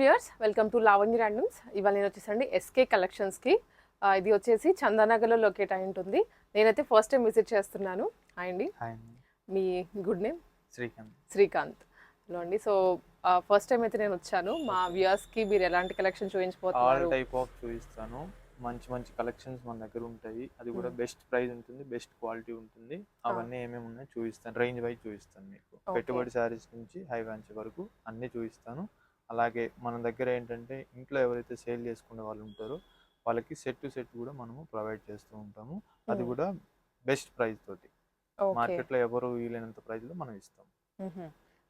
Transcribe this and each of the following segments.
viewers welcome to Lavanya randoms ఇవాళ నేను వచ్చేసండి ఎస్కే కలెక్షన్స్కి ఇది వచ్చేసి చందానగర్లో లొకేట్ అయి ఉంటుంది. నేనైతే ఫస్ట్ టైం విజిట్ చేస్తున్నాను. అండి. మీ good name? Srikanth. Srikanth. Hello అండి. సో ఫస్ట్ టైం అయితే నేను వచ్చాను. మా వ్యూయర్స్కి మీరు ఎలాంటి కలెక్షన్ ఆల్ చూపించబోతున్నారు టైప్ ఆఫ్ చూపిస్తాను. మంచి మంచి కలెక్షన్స్ మన దగ్గర ఉంటాయి. అది కూడా Hmm. బెస్ట్ ప్రైస్ ఉంటుంది బెస్ట్ క్వాలిటీ ఉంటుంది. అవన్నీ ఏమేమి ఉన్నాయో చూపిస్తాను. రేంజ్ వైజ్ చూపిస్తాను మీకు. పెట్టుబడి శారీస్ నుంచి హై వ్యాన్స్ వరకు అన్నీ చూపిస్తాను. అలాగే మన దగ్గర ఏంటంటే ఇంట్లో ఎవరైతే సేల్ చేసుకునే వాళ్ళు ఉంటారో వాళ్ళకి సెట్ టు సెట్ కూడా మనము ప్రొవైడ్ చేస్తూ ఉంటాము. అది. కూడా బెస్ట్ ప్రైస్ తోటి. మార్కెట్లో ఎవరు వీలైనంత ప్రైస్లో మనం ఇస్తాం.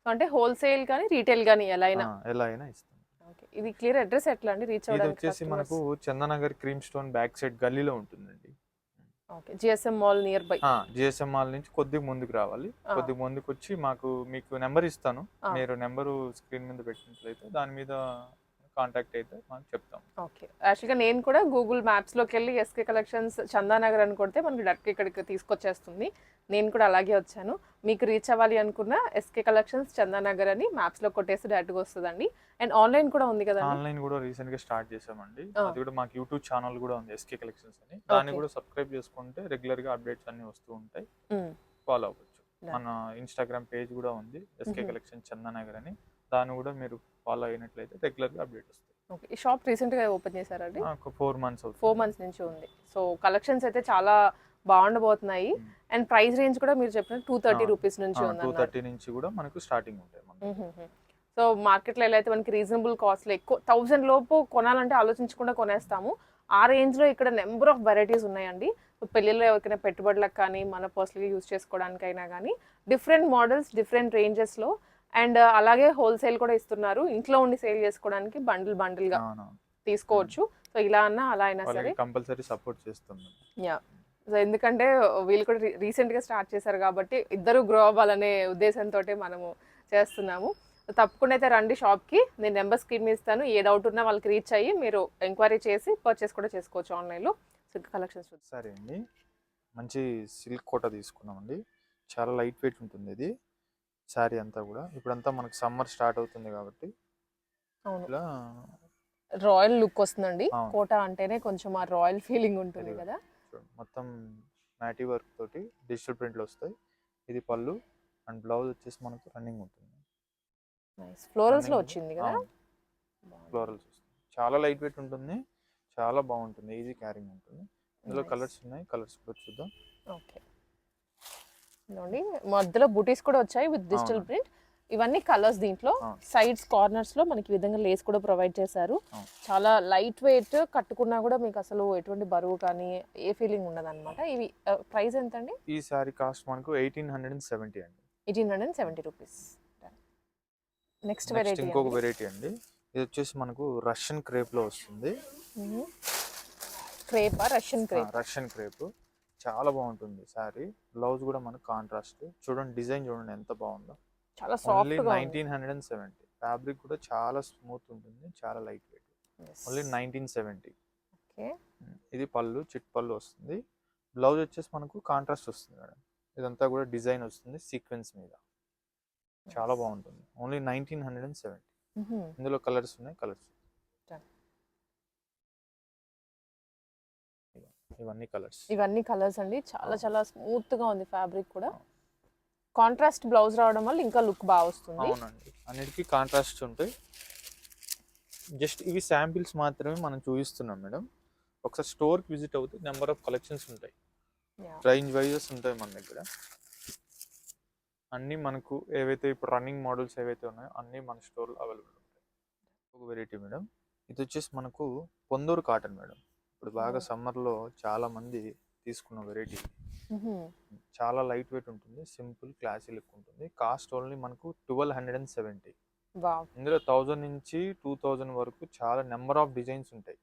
అంటే హోల్సేల్ కానీ రీటైల్ కానీ ఎలా అయినా? ఎలా అయినా ఇస్తాం. ఓకే. ఇది క్లియర్ అడ్రస్ ఎట్లా అండి? రీచ్ ఇది వచ్చేసి మనకు Chandanagar Cream Stone back side గల్లీలో ఉంటుందండి. GSM mall near by GSM mall నుంచి కొద్దిగా ముందుకు రావాలి ఆ. కొద్దిగా ముందుకు వచ్చి మాకు మీకు నెంబర్ ఇస్తాను. మీరు నెంబరు స్క్రీన్ మీద పెట్టినట్లయితే దాని మీద కాంటాక్ట్ అయితే మాకు చెప్తాం. ఓకే. యాక్చువల్గా నేను కూడా గూగుల్ మ్యాప్స్లోకి వెళ్ళి ఎస్కే కలెక్షన్స్ చందానగర్ అని కొడితే మనకి డైరెక్ట్ ఇక్కడికి తీసుకొచ్చేస్తుంది. నేను కూడా అలాగే వచ్చాను. మీకు రీచ్ అవ్వాలి అనుకున్న ఎస్కే కలెక్షన్స్ చందానగర్ అని మ్యాప్స్లో కొట్టేసి డైరెక్ట్గా వస్తుందండి. అండ్ ఆన్లైన్ కూడా ఉంది కదండి. ఆన్లైన్ కూడా రీసెంట్గా స్టార్ట్ చేసామండి. అది కూడా మాకు యూట్యూబ్ ఛానల్ కూడా ఉంది ఎస్కే కలెక్షన్స్ అని. దాన్ని. కూడా సబ్స్క్రైబ్ చేసుకుంటే రెగ్యులర్గా అప్డేట్స్ అన్ని వస్తూ ఉంటాయి. ఫాలో అవ్వచ్చు. మన ఇన్స్టాగ్రామ్ పేజ్ కూడా ఉంది ఎస్కే. కలెక్షన్ చందనగర్ అని. దాన్ని కూడా మీరు ఫాలో అయినట్లయితే రెగ్యులర్గా అప్డేట్ వస్తాయి. ఓకే. ఈ షాప్ రీసెంట్గా ఓపెన్ చేశారండి ఒక ఫోర్ మంత్స్ అవుతుంది. ఫోర్ మంత్స్ నుంచి ఉంది. సో కలెక్షన్స్ అయితే చాలా బాగుండబోతున్నాయి. అండ్ ప్రైస్ రేంజ్ కూడా మీరు చెప్పిన టూ థర్టీ రూపీస్ నుంచి టూ థర్టీ నుంచి కూడా మనకు స్టార్టింగ్ ఉంటాయి సో మార్కెట్లో ఎలా అయితే మనకి రీజనబుల్ కాస్ట్లో ఎక్కువ థౌజండ్ లోపు కొనాలంటే ఆలోచించకుండా కొనేస్తాము. ఆ రేంజ్లో ఇక్కడ నెంబర్ ఆఫ్ వెరైటీస్ ఉన్నాయండి. పెళ్ళిళ్ళలో ఎవరికైనా పెట్టుబడులకు కానీ మన పర్సనల్గా యూజ్ చేసుకోవడానికైనా కానీ డిఫరెంట్ మోడల్స్ డిఫరెంట్ రేంజెస్లో అండ్ అలాగే హోల్సేల్ కూడా ఇస్తున్నారు. ఇంట్లో ఉండి సేల్ చేసుకోవడానికి బండిల్ బండిల్గా అవునవును. తీసుకోవచ్చు. సో ఇలా అన్నా అలా అయినా సరే. కంపల్సరీ సపోర్ట్ చేస్తున్నాం యా. సో ఎందుకంటే వీళ్ళు కూడా రీ- రీసెంట్గా స్టార్ట్ చేశారు కాబట్టి ఇద్దరు గ్రో అవ్వాలనే ఉద్దేశంతో మనము చేస్తున్నాము. తప్పకుండా అయితే రండి షాప్కి. నేను నెంబర్ స్క్రీన్ మీద ఇస్తాను. ఏ డౌట్ ఉన్నా వాళ్ళకి రీచ్ అయ్యి మీరు ఎంక్వైరీ చేసి పర్చేస్ కూడా చేసుకోవచ్చు ఆన్లైన్లో. సో కలెక్షన్స్ సరే అండి. మంచి సిల్క్ కోట తీసుకున్నామండి. చాలా లైట్ వెయిట్ ఉంటుంది ఇది. శారీ అంతా కూడా. ఇప్పుడంతా మనకు సమ్మర్ స్టార్ట్ అవుతుంది కాబట్టి అవును. ఇలా రాయల్ లుక్ వస్తుందండి. అవును. కోట అంటేనే కొంచెం ఆ రాయల్ ఫీలింగ్ ఉంటుంది కదా. చూడండి, మొత్తం మ్యాటీ వర్క్ తోటి డిజిటల్ ప్రింట్లు వస్తాయి. ఇది పళ్ళు అండ్ బ్లౌజ్ వచ్చేసి మనకు రన్నింగ్ ఉంటుంది. ఫ్లోరల్స్లో వచ్చింది కదా? ఫ్లోరల్స్ వస్తుంది. చాలా లైట్ వెయిట్ ఉంటుంది. చాలా బాగుంటుంది. ఈజీ క్యారింగ్ ఉంటుంది. ఇందులో Nice. కలర్స్ ఉన్నాయి. కలర్స్ కూడా చూద్దాం. ఓకే. ఇదిగోండి మధ్యలో బుటీస్ కూడా వచ్చాయి విత్ డిజిటల్. ప్రింట్ ఇవన్నీ కలర్స్ దీంట్లో. సైడ్స్ కార్నర్స్లో మనకి విధంగా లేస్ కూడా ప్రొవైడ్ చేశారు. చాలా లైట్ వెయిట్ కట్టుకున్నా కూడా మీకు అసలు ఎటువంటి బరువు కానీ ఏ ఫీలింగ్ ఉండదు అనమాట ఇవి ప్రైస్ ఎంత అండి ఈ శారీ కాస్ట్ మనకు ఎయిటీన్ హండ్రెడ్ అండ్. సెవెంటీ అండి eighteen hundred and seventy rupees next next variety ఇంకొక వెరైటీ అండి. ఇది వచ్చేసి మనకు రష్యన్ క్రేప్లో వస్తుంది. Crepe Russian crepe Russian crepe చాలా బాగుంటుంది శారీ. బ్లౌజ్ కూడా మనకు కాంట్రాస్ట్. చూడండి డిజైన్ చూడండి ఎంత బాగుందో. చాలా soft nineteen hundred and seventy fabric కూడా చాలా స్మూత్ ఉంటుంది చాలా light weight only nineteen seventy okay. ఇది పళ్ళు చిట్ పళ్ళు వస్తుంది. బ్లౌజ్ వచ్చేసి మనకు కాంట్రాస్ట్ వస్తుంది మేడం. ఇదంతా కూడా డిజైన్ వస్తుంది సీక్వెన్స్ మీద. చాలా బాగుంటుంది. Only nineteen hundred and seventy ఇందులో కలర్స్ ఉన్నాయి కలర్స్ ఇవన్నీ కలర్స్. ఇవన్నీ కలర్స్ అండి. చాలా. చాలా స్మూత్గా ఉంది ఫ్యాబ్రిక్ కూడా. కాంట్రాస్ట్ బ్లౌజ్ రావడం వల్ల ఇంకా లుక్ బాగా వస్తుంది. అవునండి. అన్నిటికీ కాంట్రాస్ట్ ఉంటాయి. జస్ట్ ఇవి శాంపిల్స్ మాత్రమే మనం చూపిస్తున్నాం మేడం. ఒకసారి స్టోర్కి విజిట్ అవుతే నెంబర్ ఆఫ్ కలెక్షన్స్ ఉంటాయి. రేంజ్ వైజెస్ ఉంటాయి మన దగ్గర. అన్నీ మనకు ఏవైతే ఇప్పుడు రన్నింగ్ మోడల్స్ ఏవైతే ఉన్నాయో అన్నీ మన స్టోర్లో అవైలబుల్ ఉంటాయి. ఒక వెరైటీ మేడం. ఇది వచ్చేసి మనకు పొందూరు కాటన్ మేడం. ఇప్పుడు బాగా. సమ్మర్లో చాలా మంది తీసుకున్న వెరైటీ. చాలా లైట్ వెయిట్ ఉంటుంది సింపుల్ క్లాసీ లుక్ ఉంటుంది. కాస్ట్ ఓన్లీ మనకు ట్వెల్వ్ హండ్రెడ్ అండ్ సెవెంటీ. ఇందులో థౌజండ్ నుంచి టూ థౌజండ్ వరకు చాలా నెంబర్ ఆఫ్ డిజైన్స్ ఉంటాయి.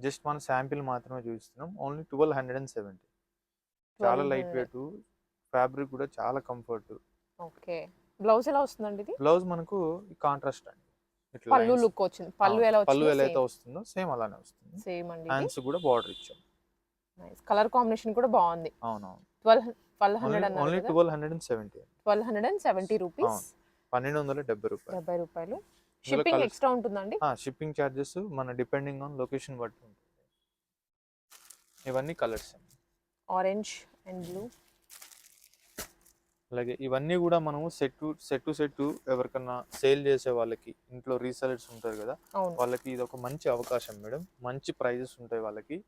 జస్ట్ మన శాంపిల్ మాత్రమే చూపిస్తున్నాం only twelve hundred and seventy. చాలా లైట్ 1200. వెయిట్ ఫ్యాబ్రిక్ కూడా చాలా కంఫర్ట్. ఓకే. బ్లౌజ్ ఎలా వస్తుందండి ఇది? బ్లౌజ్ మనకు కాంట్రాస్ట్ అండి. పళ్ళు. లుక్ వచ్చింది. పళ్ళు ఎలా పళ్ళు ఎలా అయితే వస్తుందో సేమ్ అలానే వస్తుంది. సేమ్ అండి హ్యాండ్స్ కూడా బార్డర్ ఇచ్చాం. కలర్ కాంబినేషన్ కూడా బాగుంది. అవునవును. ట్వెల్వ్ ట్వెల్వ్ హండ్రెడ్ ఓన్లీ అన్నారు twelve hundred and seventy twelve hundred and seventy rupees. పన్నెండు వందల డెబ్బై రూపాయలు. డెబ్బై రూపాయలు. షిప్పింగ్ ఎక్స్ట్రా ఉంటుందండి షిప్పింగ్ ఛార్జెస్ మన డిపెండింగ్ ఆన్ లొకేషన్ బట్టి ఉంటుంది. ఇవన్నీ కలర్స్ ఆరెంజ్ అండ్ బ్లూ అలాగే ఇవన్నీ కూడా మనము సెట్ సెట్ సెట్ ఎవరికన్నా సేల్ చేసే వాళ్ళకి ఇంట్లో రీసెలర్స్ ఉంటారు కదా వాళ్ళకి ఇది ఒక మంచి అవకాశం మేడం మంచి ప్రైజెస్ ఉంటాయి వాళ్ళకి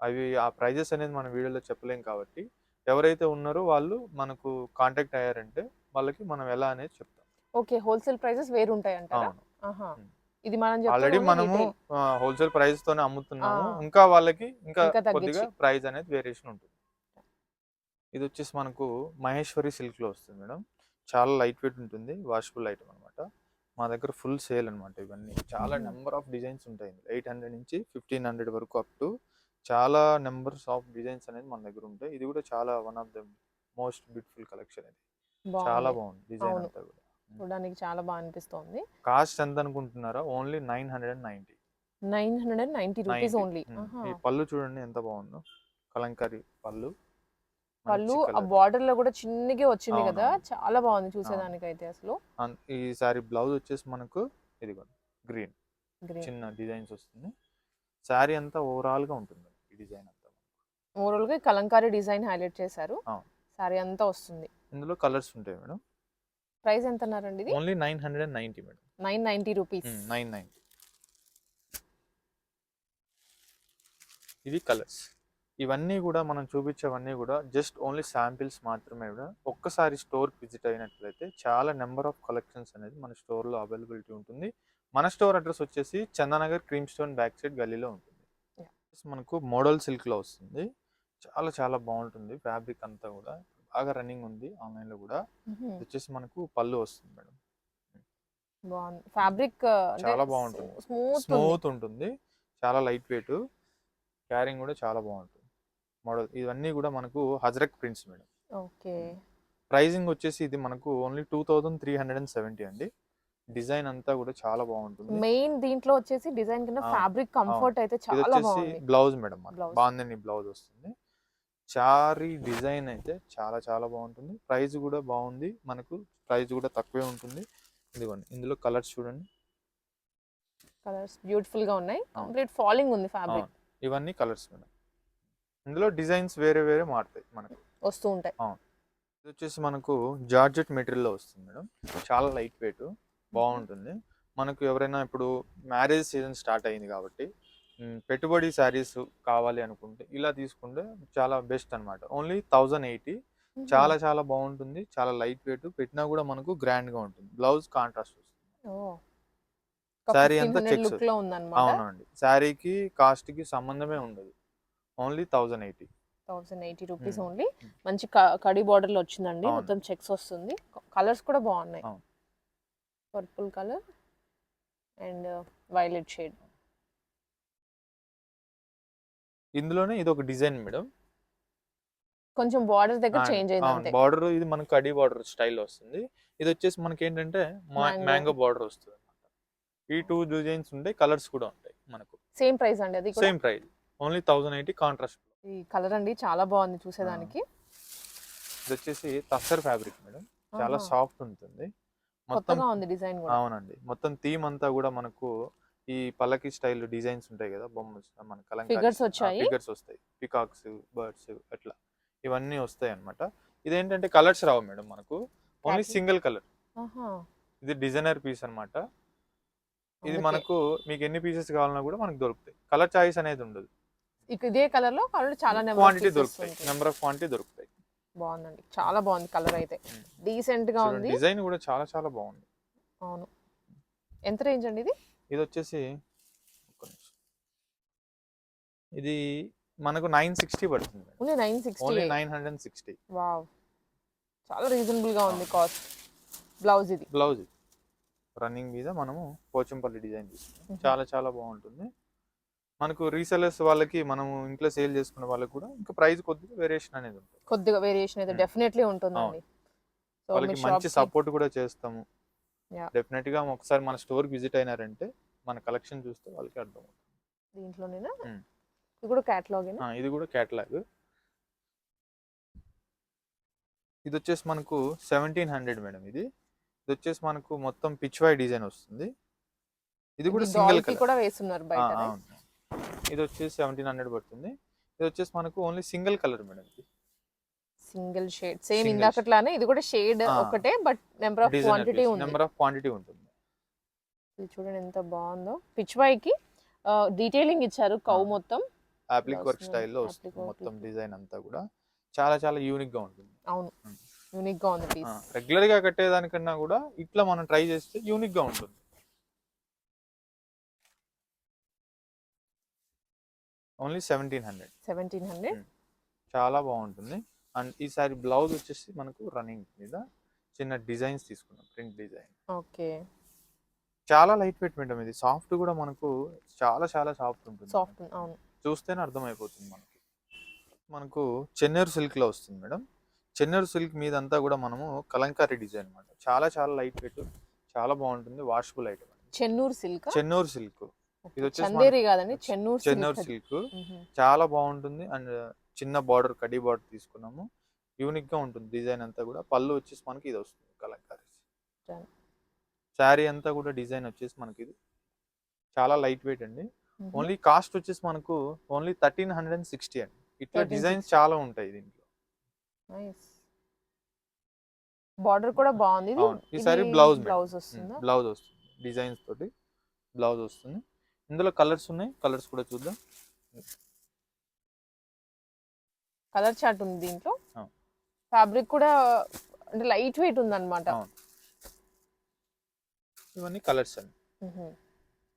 అవి ఆ ప్రైజెస్ అనేది మన వీడియోలో చెప్పలేం కాబట్టి ఎవరైతే ఉన్నారో వాళ్ళు మనకు కాంటాక్ట్ అయ్యారంటే వాళ్ళకి మనం ఎలా అనేది చెప్తాం ఓకే హోల్సేల్ ప్రైసెస్ వేరు ఉంటాయి అంటారా. ఇది మనం ఆల్రెడీ మనము. హోల్సేల్ ప్రైస్ తోనే అమ్ముతున్నాము. ఇంకా వాళ్ళకి ఇంకా. కొద్దిగా ప్రైస్ అనేది వేరియేషన్ ఉంటుంది ఇది వచ్చేసి మనకు మహేశ్వరి సిల్క్లో వస్తుంది మేడం. చాలా లైట్ వెయిట్ ఉంటుంది. వాషబుల్ ఐటమ్ అన్నమాట. మా దగ్గర ఫుల్ సేల్ అన్నమాట ఇవన్నీ. చాలా. నెంబర్ ఆఫ్ డిజైన్స్ ఉంటాయి ఎయిట్ హండ్రెడ్ నుంచి ఫిఫ్టీన్ హండ్రెడ్ వరకు అప్ టు చాలా నెంబర్స్ ఆఫ్ డిజైన్స్ అనేది మన దగ్గర ఉంటాయి. ఇది కూడా చాలా one of the most beautiful collection ఇది. చాలా బాగుంది. డిజైన్. అంతా కూడా. చూడడానికి చాలా బాగా అనిపిస్తోంది. కాస్ట్ ఎంత అనుకుంటున్నారా? Only nine hundred and ninety. Nine hundred and ninety rupees 90. Only. ఈ పళ్ళు చూడండి ఎంత బాగుందో. కలంకారీ పళ్ళు. పళ్ళు ఆ. బార్డర్లో కూడా చిన్నగా వచ్చింది కదా. చాలా బాగుంది చూసేదానికి అయితే అసలు. అన్- ఈ సారీ బ్లౌజ్ వచ్చేసి మనకు ఇదిగో గ్రీన్. చిన్న డిజైన్స్ వస్తుంది. సారీ అంతా ఓవరాల్గా ఉంటుంది ఈ డిజైన్ అంతా ఓవరాల్గా కలంకారీ డిజైన్ హైలైట్ చేశారు. సారీ అంతా వస్తుంది. ఇందులో కలర్స్ ఉంటాయి మేడం. ప్రైస్ ఎంత అన్నారండి ఇది? Only nine hundred and ninety madam. Nine ninety rupees. Nine ninety ఇవి కలర్స్. ఇవన్నీ కూడా మనం చూపించేవన్నీ కూడా జస్ట్ ఓన్లీ శాంపిల్స్ మాత్రమే కూడా. ఒక్కసారి స్టోర్ విజిట్ అయినట్లయితే చాలా నెంబర్ ఆఫ్ కలెక్షన్స్ అనేది మన స్టోర్లో అవైలబిలిటీ ఉంటుంది. మన స్టోర్ అడ్రస్ వచ్చేసి Chandanagar cream stone back side గల్లీలో ఉంటుంది. మనకు మోడల్ సిల్క్లో వస్తుంది. చాలా చాలా బాగుంటుంది ఫ్యాబ్రిక్ అంతా కూడా. బాగా రన్నింగ్ ఉంది ఆన్లైన్లో కూడా. వచ్చేసి మనకు పళ్ళు వస్తుంది మేడం. బాగుంది. ఫ్యాబ్రిక్ చాలా బాగుంటుంది. స్మూత్ స్మూత్ ఉంటుంది. చాలా లైట్ వెయిట్. క్యారింగ్ కూడా చాలా బాగుంటుంది. మోడల్ ఇవన్నీ కూడా మనకు ajrakh prints madam. Okay. Pricing వచ్చేసి ఇది మనకు only two thousand three hundred and seventy అండి. డిజైన్ అంతా కూడా చాలా బాగుంటుంది. మెయిన్ దీంట్లో వచ్చేసి డిజైన్ కింద ఫ్యాబ్రిక్ కంఫర్ట్ అయితే చాలా వచ్చేసి బాగుంది. Blouse madam. బాగుందని బ్లౌజ్. వస్తుంది. చారీ డిజైన్ అయితే చాలా చాలా బాగుంటుంది. ప్రైస్ కూడా బాగుంది. మనకు ప్రైస్ కూడా తక్కువే ఉంటుంది. ఇదిగోండి ఇందులో కలర్స్ చూడండి. కలర్స్ బ్యూటిఫుల్గా ఉన్నాయి కంప్లీట్ ఫాలింగ్ ఉంది ఫ్యాబ్రిక్. ఇవన్నీ కలర్స్ మేడం. ఇందులో డిజైన్స్ వేరే వేరే మారుతాయి మనకు. వస్తూ ఉంటాయి. ఇది వచ్చేసి మనకు జార్జెట్ మెటీరియల్లో వస్తుంది మేడం. చాలా లైట్ వెయిట్ బాగుంటుంది. మనకు ఎవరైనా ఇప్పుడు మ్యారేజ్ సీజన్ స్టార్ట్ అయింది కాబట్టి పెట్టుబడి శారీస్ కావాలి అనుకుంటే ఇలా తీసుకుంటే చాలా బెస్ట్ అన్నమాట. Only thousand eighty. చాలా చాలా బాగుంటుంది. చాలా లైట్ వెయిట్ పెట్టినా కూడా మనకు grand గా ఉంటుంది. బ్లౌజ్ కాంట్రాస్ట్ వస్తుంది. Saree అంతా ఉందన్నమాట. అవునండి. శారీకి కాస్ట్కి సంబంధమే ఉండదు. Only thousand eighty. Thousand eighty rupees Hmm. Only. మంచి కడి బార్డర్లో వచ్చిందండి. మొత్తం చెక్స్ వస్తుంది. కలర్స్ కూడా బాగున్నాయి. Purple colour and violet shade. ఇందులోనే ఇది ఒక డిజైన్ మేడం. కొంచెం బార్డర్ దగ్గర చేంజ్ అయింది బార్డర్ ఇది మనకు కడి బార్డర్ స్టైల్ వస్తుంది. ఇది వచ్చేసి మనకి ఏంటంటే. మ్యాంగో బార్డర్ వస్తుంది ఈ టూ డిజైన్స్ ఉంటాయి కలర్స్ కూడా ఉంటాయి మనకు. సేమ్ ప్రైస్ అండి అది same price. Only thousand eighty contrast. ఈ కలర్ అండి చాలా బాగుంది చూసేదానికి. ఇది వచ్చేసి తస్సర్ ఫ్యాబ్రిక్ మేడం. చాలా. సాఫ్ట్ ఉంటుంది. మొత్తం ఉంది డిజైన్ కూడా. అవునండి. మొత్తం థీమ్ అంతా కూడా మనకు ఈ పల్లకి స్టైల్ డిజైన్స్ ఉంటాయి కదా బొమ్మ మన Figures వచ్చాయి. ఫిగర్స్ వస్తాయి. పికాక్స్ బర్డ్స్ అట్లా. ఇవన్నీ వస్తాయి అన్నమాట ఇదేంటంటే కలర్స్ రావు మేడం మనకు. ఓన్లీ. Single colour. ఇది డిజైనర్ పీస్ అన్నమాట. ఇది. మనకు మీకు ఎన్ని పీసెస్ కావాలన్నా కూడా మనకు దొరుకుతాయి. కలర్ చాయిస్ అనేది ఉండదు. ఇదే కలర్లో కలర్ చాలా క్వాంటిటీ దొరుకుతాయి నెంబర్ ఆఫ్ క్వాంటిటీ దొరుకుతాయి. బాగుందండి. చాలా బాగుంది కలర్ అయితే. డీసెంట్గా ఉంది. డిజైన్ కూడా చాలా చాలా బాగుంది. అవును. ఎంత రేంజ్ అండి ఇది? ఇది వచ్చేసి. ఇది మనకు నైన్ సిక్స్టీ పడుతుంది only nine sixty? Only nine hundred sixty. Wow. చాలా రీజనబుల్గా ఉంది కాస్ట్. బ్లౌజ్ ఇది. బ్లౌజ్ రన్నింగ్ మీద మనము పోచంపల్లి డిజైన్ తీసుకున్నాం చాలా చాలా బాగుంటుంది. మనకు రీసెలర్స్ వాళ్ళకి మనము ఇంట్లో సేల్ చేసుకునే వాళ్ళకి కూడా ఇంకా ప్రైస్ కొద్దిగా వేరియేషన్ అనేది ఉంటుంది. కొద్దిగా వేరియేషన్ అయితే Hmm. డెఫినెట్లీ ఉంటుందండి. సో వాళ్ళకి మంచి సపోర్ట్ కూడా చేస్తాము. డెఫినెట్గా ఒకసారి మన స్టోర్ విజిట్ అయినారంటే మన కలెక్షన్ చూస్తే వాళ్ళకి అర్థం అవుతుంది దీంట్లోనేనా? Hmm. ఇది కూడా క్యాటలాగ్ ఆ, ఇది కూడా క్యాటలాగ్ ఇది వచ్చేసి మనకు సెవెంటీన్ హండ్రెడ్ మేడం ఇది. ఇది వచ్చేసి మనకు మొత్తం పిచ్ వై డిజైన్ వస్తుంది. ఇది కూడా సింగిల్ కలర్ కూడా వేస్తున్నారు బయట ఇది వచ్చేసి సెవెంటీన్ హండ్రెడ్ పడుతుంది. ఇది వచ్చేసి మనకు ఓన్లీ సింగిల్ కలర్ మేడం ఇది. సింగిల్ షేడ్ సేమ్ ఇందాకట్లానే ఇది కూడా షేడ్. ఒకటే బట్ నెంబర్ ఆఫ్ క్వాంటిటీ ఉంది. నెంబర్ ఆఫ్ క్వాంటిటీ ఉంటుంది. ఇది చూడండి ఎంత బాగుందో. పిచ్కి డీటెయిలింగ్ ఇచ్చారు కౌ. మొత్తం. అప్లిక్ వర్క్ స్టైల్లో వస్తుంది మొత్తం. డిజైన్ అంతా కూడా. చాలా చాలా యూనిక్గా ఉంటుంది. అవును. Hmm. యూనిక్గా ఉంది రెగ్యులర్గా కట్టేదానికన్నా కూడా ఇట్లా మనం ట్రై చేస్తే యూనిక్గా ఉంటుంది. Only seventeen hundred. Seventeen hundred? చాలా బాగుంటుంది. అండ్ ఈసారి బ్లౌజ్ వచ్చేసి మనకు రన్నింగ్ మీద చిన్న డిజైన్స్ తీసుకున్నాం ప్రింట్ డిజైన్. ఓకే. చాలా లైట్ వెయిట్ మేడం ఇది సాఫ్ట్ కూడా మనకు చాలా చాలా సాఫ్ట్ ఉంటుంది సాఫ్ట్ అవును. చూస్తేనే అర్థమైపోతుంది మనకి. మనకు చెన్నూరు సిల్క్లో వస్తుంది మేడం. చెన్నూరు సిల్క్ మీద అంతా కూడా మనము కలంకారీ డిజైన్ అన్నమాట. చాలా చాలా లైట్ వెయిట్ చాలా బాగుంటుంది washable item. Chennur silk? Chennur silk. ఇది వచ్చేసి కాదండి చెన్నూరు చెన్నూరు సిల్క్. చాలా బాగుంటుంది. అండ్ చిన్న బార్డర్ కడ్డీ బార్డర్ తీసుకున్నాము. యూనిక్గా ఉంటుంది డిజైన్ అంతా కూడా. పళ్ళు వచ్చేసి మనకి ఇది వస్తుంది కలంకారీ. శారీ అంతా కూడా డిజైన్ వచ్చేసి మనకి ఇది. చాలా లైట్ వెయిట్ అండి. ఓన్లీ కాస్ట్ వచ్చేసి మనకు only thirteen hundred and sixty అండి. ఇట్లా 1360. డిజైన్స్ చాలా ఉంటాయి దీంట్లో. బార్డర్ కూడా బాగుంది. ఈసారి మేడం. బ్లౌజ్ వస్తుందా? బ్లౌజ్ వస్తుంది. డిజైన్స్ తోటి బ్లౌజ్ వస్తుంది. ఇందులో కలర్స్ ఉన్నాయి. కలర్స్ కూడా చూద్దాం. కలర్ చార్ట్ ఉంది దీంట్లో. ఫ్యాబ్రిక్ కూడా అంటే లైట్ వెయిట్ ఉంది అనమాట. ఇవన్నీ కలర్స్ అండి.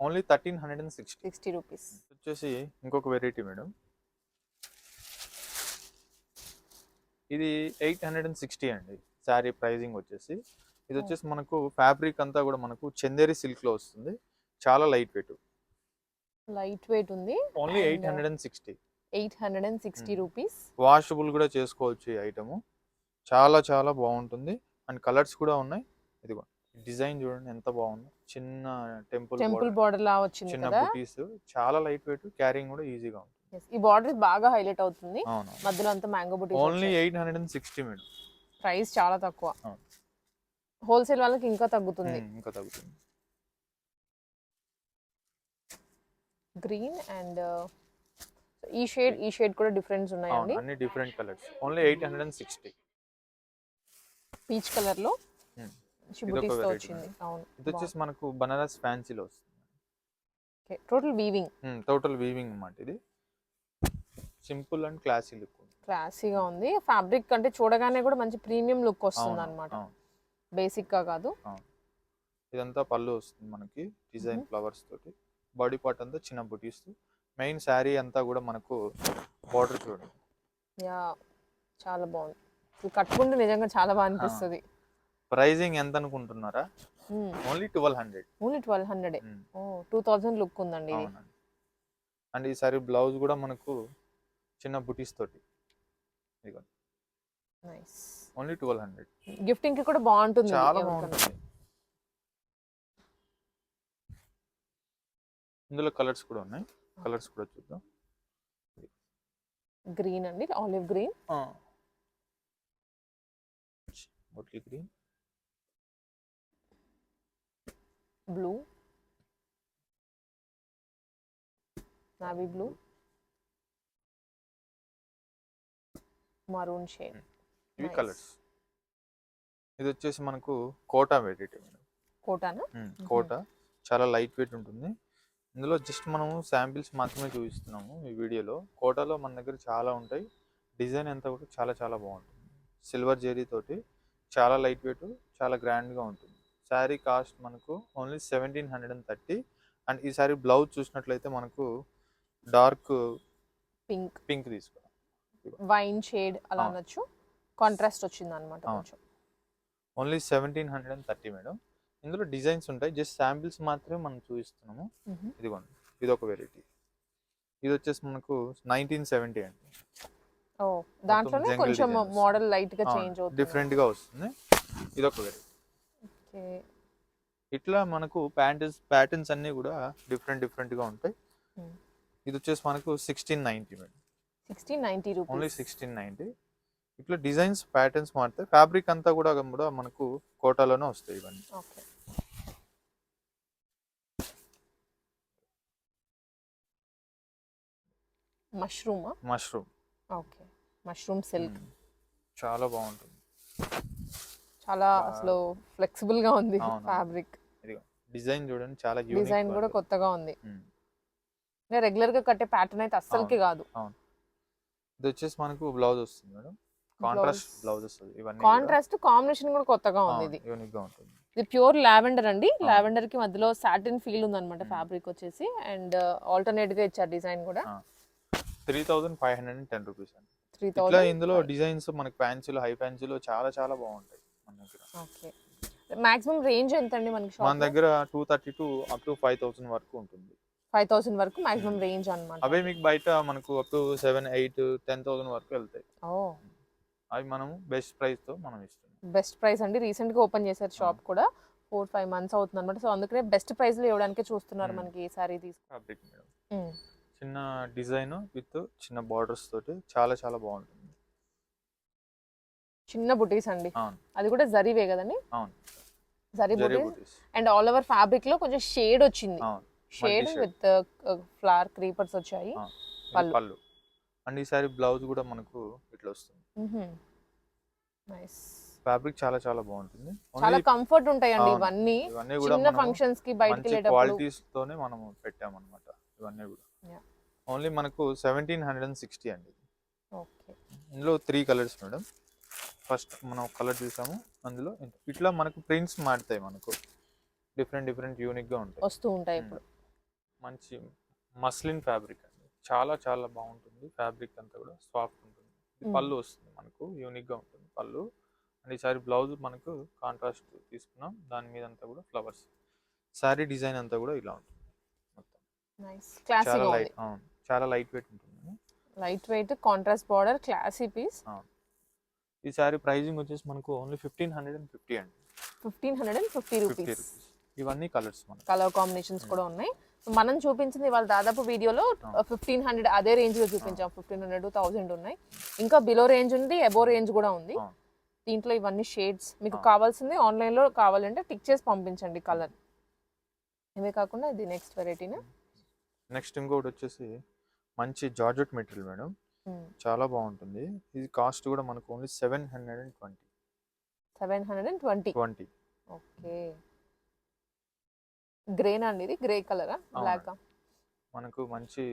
Only thirteen hundred and sixty. Sixty rupees. వచ్చేసి ఇంకొక వెరైటీ మేడం. ఇది ఎయిట్ హండ్రెడ్ అండ్ సిక్స్టీ అండి. శారీ ప్రైజింగ్ వచ్చేసి. ఇది వచ్చేసి మనకు ఫ్యాబ్రిక్ అంతా కూడా మనకు చందేరి సిల్క్లో వస్తుంది. చాలా లైట్ వెయిట్. లైట్ వెయిట్ ఉంది only eight hundred and sixty. Eight hundred and sixty. Rupees. Washable కూడా చేసుకోవచ్చు ఈ ఐటమ్. చాలా చాలా బాగుంటుంది. అండ్ కలర్స్ కూడా ఉన్నాయి. ఇదిగో డిజైన్ చూడండి ఎంత బాగుంది. చిన్న టెంపుల్ టెంపుల్ బార్డర్. లా వచ్చింది చిన్న బుటీస్. చాలా లైట్ వెయిట్ క్యారింగ్ కూడా ఈజీగా ఉంటుంది. Yes. ఈ బార్డర్ బాగా హైలైట్ అవుతుంది. మధ్యలో అంతా mango buti only eight hundred and sixty madam. Price చాలా తక్కువ. హోల్సేల్ వాళ్ళకి ఇంకా తగ్గుతుంది. ఇంకా తగ్గుతుంది. గ్రీన్ అండ్ ఈ షేడ్ ఈ షేడ్ కూడా డిఫరెన్స్ ఉన్నాయండి. అన్ని different colours only eight hundred and sixty peach కలర్లో Hmm. బుటీస్ ఇదొక తో variety వచ్చింది. అవును. ఇది వచ్చేసి మనకు బనారస్ ఫ్యాన్సీలో వస్తుంది. టోటల్ వీవింగ్ టోటల్ వీవింగ్ అన్నమాట ఇది. సింపుల్ అండ్ క్లాసీ లుక్ క్లాసీగా ఉంది. ఫ్యాబ్రిక్ అంటే చూడగానే కూడా మంచి ప్రీమియం లుక్ వస్తుంది అనమాట బేసిక్గా కాదు. ఇదంతా పళ్ళు వస్తుంది మనకి డిజైన్ ఫ్లవర్స్ తోటి. బాడీ పార్ట్ అంతా చిన్న బుటీస్ మెయిన్ శారీ అంతా కూడా మనకు బార్డర్ చూడండి. యా చాలా బాగుంది. ఇది కట్టుకుంటే నిజంగా చాలా బాగా అనిపిస్తుంది. ప్రైజింగ్ ఎంత అనుకుంటున్నారా? Only twelve hundred. Only twelve hundred. ఓ టూ థౌజండ్ లుక్ ఉందండి ఇది. అండ్ ఈసారి బ్లౌజ్ కూడా మనకు చిన్న బుటీస్ తోటి. ఇదిగో. నైస్. Only twelve hundred. గిఫ్టింగ్కి కూడా బాగుంటుంది చాలా. బాగుంటుంది. ఇందులో కలర్స్ కూడా ఉన్నాయి. కలర్స్ కూడా చూద్దాం. గ్రీన్ అండి olive green. Bottle green. Blue. Navy blue maroon shade ఇవి. కలర్స్. ఇది వచ్చేసి మనకు కోటా వెరైటీ మేడం. కోటానా? కోట. చాలా లైట్ వెయిట్ ఉంటుంది. ఇందులో జస్ట్ మనము శాంపిల్స్ మాత్రమే చూపిస్తున్నాము ఈ వీడియోలో. కోటాలో మన దగ్గర చాలా ఉంటాయి. డిజైన్ అంతా కూడా చాలా చాలా బాగుంటుంది. సిల్వర్ జెరీ తోటి చాలా లైట్ వెయిట్ చాలా గ్రాండ్గా ఉంటుంది. శారీ కాస్ట్ మనకు only seventeen hundred and thirty and ఈ శారీ బ్లౌజ్ చూసినట్లయితే మనకు డార్క్ పింక్ పింక్ తీసుకోవాలి. వైన్ షేడ్ అలా. అనొచ్చు. కాంట్రాస్ట్ వచ్చింది అనమాట only seventeen hundred and thirty madam ఇందులో డిజైన్స్ ఉంటాయి. జస్ట్ శాంపిల్స్ మాత్రమే మనం చూపిస్తున్నాము. ఇదిగోండి. ఇది ఒక వెరైటీ. ఇది వచ్చేసి మనకు నైన్టీన్ సెవెంటీ అండి. దాంట్లోనే కొంచెం. మోడల్ లైట్గా చేంజ్ అవుతుంది. డిఫరెంట్గా వస్తుంది. ఇది ఒక వెరైటీ. ఇట్లా మనకు ప్యాంటర్స్ ప్యాటర్న్స్ అన్ని కూడా డిఫరెంట్ డిఫరెంట్గా ఉంటాయి. ఇది వచ్చేసి మనకు sixteen ninety madam. Sixteen ninety only sixteen ninety. ఇట్లా డిజైన్స్ ప్యాటర్న్స్ మారుతాయి ఫ్యాబ్రిక్ అంతా కూడా కూడా మనకు కోటాలోనే వస్తాయి ఇవన్నీ. మష్రూమా? మష్రూమ్. ఓకే. Mushroom silk. చాలా బాగుంటుంది. చాలా అసలు ఫ్లెక్సిబుల్గా ఉంది. ఫ్యాబ్రిక్. డిజైన్ చూడండి చాలా డిజైన్ కూడా కొత్తగా ఉంది. రెగ్యులర్గా కట్టే ప్యాటర్న్ అయితే అస్సలకి కాదు. ఇది వచ్చేసి మనకు బ్లౌజ్ వస్తుంది మేడం. కాంట్రాస్ట్ బ్లౌజ్ వస్తుంది. ఇవన్నీ కాంట్రాస్ట్ కాంబినేషన్ కూడా కొత్తగా ఉంది ఇది. యూనిక్గా ఉంటుంది. ఇది ప్యూర్ లావెండర్ అండి. లావెండర్కి మధ్యలో సాటిన్ ఫీల్ ఉంది అనమాట. ఫ్యాబ్రిక్ వచ్చేసి. అండ్ ఆల్టర్నేట్గా ఇచ్చారు డిజైన్ కూడా. Three thousand five hundred and ten rupees అండి. త్రీ ఇట్లా ఇందులో డిజైన్స్ మనకి ఫ్యాన్సీలో హై ఫ్యాన్సీలో చాలా చాలా బాగుంటాయి మన దగ్గర. ఓకే. మాక్సిమం రేంజ్ ఎంత అండి మనకి మన దగ్గర two thirty to up to five thousand వరకు ఉంటుంది. ఫైవ్ థౌసండ్ వరకు మాక్సిమం రేంజ్ అనమాట అవే మీకు బయట మనకు up to seven eight ten thousand వరకు వెళ్తాయి. అవి మనము బెస్ట్ ప్రైస్తో మనం ఇస్తున్నాం. బెస్ట్ ప్రైస్ అండి. రీసెంట్గా ఓపెన్ చేశారు షాప్ కూడా ఫోర్ ఫైవ్ మంత్స్ అవుతుంది అనమాట సో అందుకనే బెస్ట్ ప్రైస్లో ఇవ్వడానికి చూస్తున్నారు Hmm. మనకి ఈ సారీ తీసుకు Hmm. చిన్న డిజైన్ విత్ చిన్న బార్డర్స్ తోటి చాలా చాలా బాగుంటుంది. చిన్న బుటీస్ అండి. అవును. అది కూడా జరీవే కదండి? అవును. జరీ బుటీస్. అండ్ ఆల్ ఓవర్ ఫ్యాబ్రిక్లో కొంచెం షేడ్ వచ్చింది. అవును. షేడ్. విత్ ఫ్లవర్ క్రీపర్స్ వచ్చాయి. పళ్ళు. అండ్ ఈసారి బ్లౌజ్ కూడా మనకు ఇట్లా వస్తుంది. నైస్ ఫ్యాబ్రిక్ చాలా చాలా బాగుంటుంది. చాలా కంఫర్ట్ ఉంటాయండి. ఇవన్నీ. చిన్న ఫంక్షన్స్కి బయటకి క్వాలిటీస్ తోనే మనం పెట్టామన్నమాట. ఇవన్నీ కూడా. ఓన్లీ మనకు సెవెంటీన్ హండ్రెడ్ అండ్ సిక్స్టీ అండి. ఓకే ఇందులో త్రీ కలర్స్ మేడం. ఫస్ట్ మనం కలర్ చూసాము. అందులో ఇట్లా మనకు ప్రింట్స్ మారుతాయి మనకు. డిఫరెంట్ డిఫరెంట్ యూనిక్గా ఉంటాయి. వస్తూ ఉంటాయి ఇప్పుడు. మంచి మస్లిన్ ఫ్యాబ్రిక్ అండి. చాలా చాలా బాగుంటుంది. ఫ్యాబ్రిక్ అంతా కూడా సాఫ్ట్ ఉంటుంది. ఇది Mm. పళ్ళు వస్తుంది మనకు. యూనిక్గా ఉంటుంది పళ్ళు. అండ్ ఈసారి బ్లౌజ్ మనకు కాంట్రాస్ట్ తీసుకున్నాం. దాని మీద అంతా కూడా ఫ్లవర్స్ శారీ డిజైన్ అంతా కూడా ఇలా ఉంటుంది. చాలా లైట్ చాలా లైట్ వెయిట్ ఉంటుంది light weight contrast border classy piece ఈ శారీ ప్రైజింగ్ వచ్చేసి మనకు only fifteen hundred and fifty అండి. Fifteen hundred and fifty rupees ఇవన్నీ కలర్స్ కలర్ కాంబినేషన్స్ కూడా ఉన్నాయి. సో మనం చూపించింది వాళ్ళ దాదాపు వీడియోలో. ఫిఫ్టీన్ హండ్రెడ్ అదే రేంజ్లో చూపించాం. ఫిఫ్టీన్ హండ్రెడ్ థౌసండ్ ఉన్నాయి. ఇంకా బిలో రేంజ్ ఉంది అబో రేంజ్ కూడా ఉంది. దీంట్లో ఇవన్నీ షేడ్స్ మీకు. కావాల్సింది ఆన్లైన్లో కావాలంటే టిక్ చేసి పంపించండి కలర్ ఇవే కాకుండా ఇది నెక్స్ట్ వెరైటీనా నెక్స్ట్ ఇంకొకటి వచ్చేసి మంచి జార్జెట్ మెటీరియల్ మేడం. చాలా బాగుంటుంది. ఇది కాస్ట్ కూడా మనకు only seven hundred and twenty. Seven hundred and twenty. Twenty. Okay. గ్రేనా అండి ఇది? గ్రే కలరా? బ్లాక్? మనకు మంచి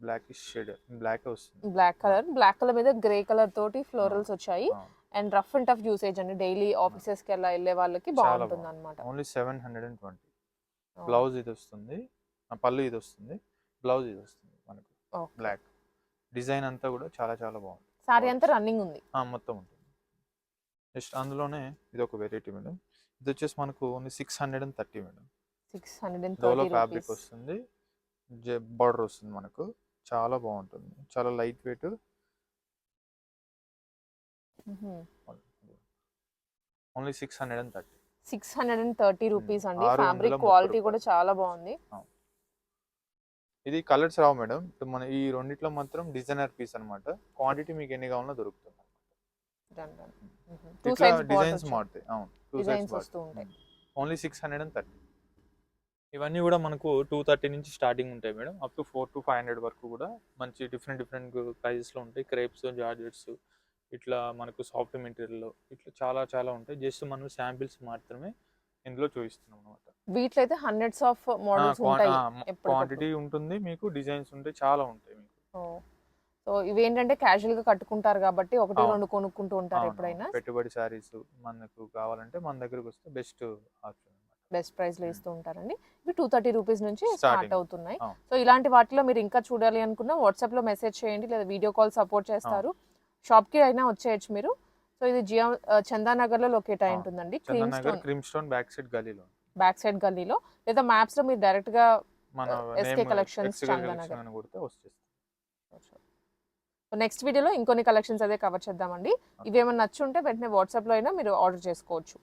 బ్లాకిష్ షేడ్ బ్లాక్ వస్తుంది. Black colour. బ్లాక్ కలర్ మీద గ్రే కలర్ తోటి ఫ్లోరల్స్ వచ్చాయి. And rough and tough usage అండి. డైలీ ఆఫీసెస్కి అలా వెళ్ళే వాళ్ళకి బాగుంటుంది. అనమాట only seven hundred and twenty. Blouse ఇది వస్తుంది. పళ్ళు ఇది వస్తుంది. బ్లౌజ్ ఇది వస్తుంది మనకు. బ్లాక్. డిజైన్ అంతా కూడా చాలా చాలా బాగుంది. సారీ అంతా రన్నింగ్ ఉంది. ఆ, మొత్తం ఉంటుంది. జస్ట్ అందులోనే ఇది ఒక వెరైటీ మేడం ఇది వచ్చేసి మనకు only six hundred and thirty madam six hundred and Dolo fabric వస్తుంది. బార్డర్ వస్తుంది మనకు. చాలా బాగుంటుంది. చాలా light weight only six hundred and thirty six hundred and. Thirty rupees అండి ఫ్యాబ్రిక్ క్వాలిటీ కూడా. చాలా బాగుంది. ఇది కలర్స్ రావు మేడం. మన ఈ రెండిట్లో మాత్రం డిజైనర్ పీస్ అన్నమాట. క్వాంటిటీ మీకు ఎన్ని కావాలో దొరుకుతుంది ఇట్లా డిజైన్స్ మారుతాయి. అవును two only six hundred and thirty ఇవన్నీ కూడా మనకు టూ థర్టీ నుంచి స్టార్టింగ్ ఉంటాయి madam. Up to four to five hundred వరకు కూడా మంచి డిఫరెంట్ డిఫరెంట్ ప్రైజెస్లో ఉంటాయి. క్రేప్స్ జార్జెట్స్ ఇట్లా మనకు సాఫ్ట్ మెటీరియల్లో ఇట్లా చాలా చాలా ఉంటాయి. జస్ట్ మనం శాంపిల్స్ మాత్రమే ఇందులో చూపిస్తున్నాం అనమాట వీటిలో అయితే హండ్రెడ్స్ ఆఫ్ మోడల్స్ ఉంటాయి. క్వాంటిటీ ఉంటుంది మీకు డిజైన్స్ ఉంటాయి చాలా ఉంటాయి మీకు. సో ఇవి ఏంటంటే క్యాజువల్గా కట్టుకుంటారు కాబట్టి ఒకటి. రెండు కొనుక్కుంటూ ఉంటారు ఎప్పుడైనా. పెట్టుబడి శారీస్ మనకు కావాలంటే మన దగ్గరకు వస్తే బెస్ట్ ఆప్షన్ బెస్ట్ ప్రైస్లో ఇస్తూ ఉంటారండి. ఇవి టూ థర్టీ రూపీస్ నుంచి స్టార్ట్. అవుతున్నాయి. సో ఇలాంటి వాటిలో మీరు ఇంకా చూడాలి అనుకున్నా వాట్సాప్లో మెసేజ్ చేయండి లేదా వీడియో కాల్ సపోర్ట్ చేస్తారు. షాప్కి అయినా వచ్చేయచ్చు మీరు. సో ఇది జియా చందానగర్లో లొకేట్ అయి. ఉంటుందండి. Cream stone cream stone back side గలీలో back side గల్లీలో. లేదా మ్యాప్స్లో మీరు డైరెక్ట్గా Collections, SK చందనగర్. నెక్స్ట్ వీడియోలో ఇంకొన్ని కలెక్షన్స్ అదే కవర్ చేద్దామండి. ఇవి ఏమైనా నచ్చుంటే వెంటనే వాట్సాప్లో అయినా మీరు ఆర్డర్ చేసుకోవచ్చు.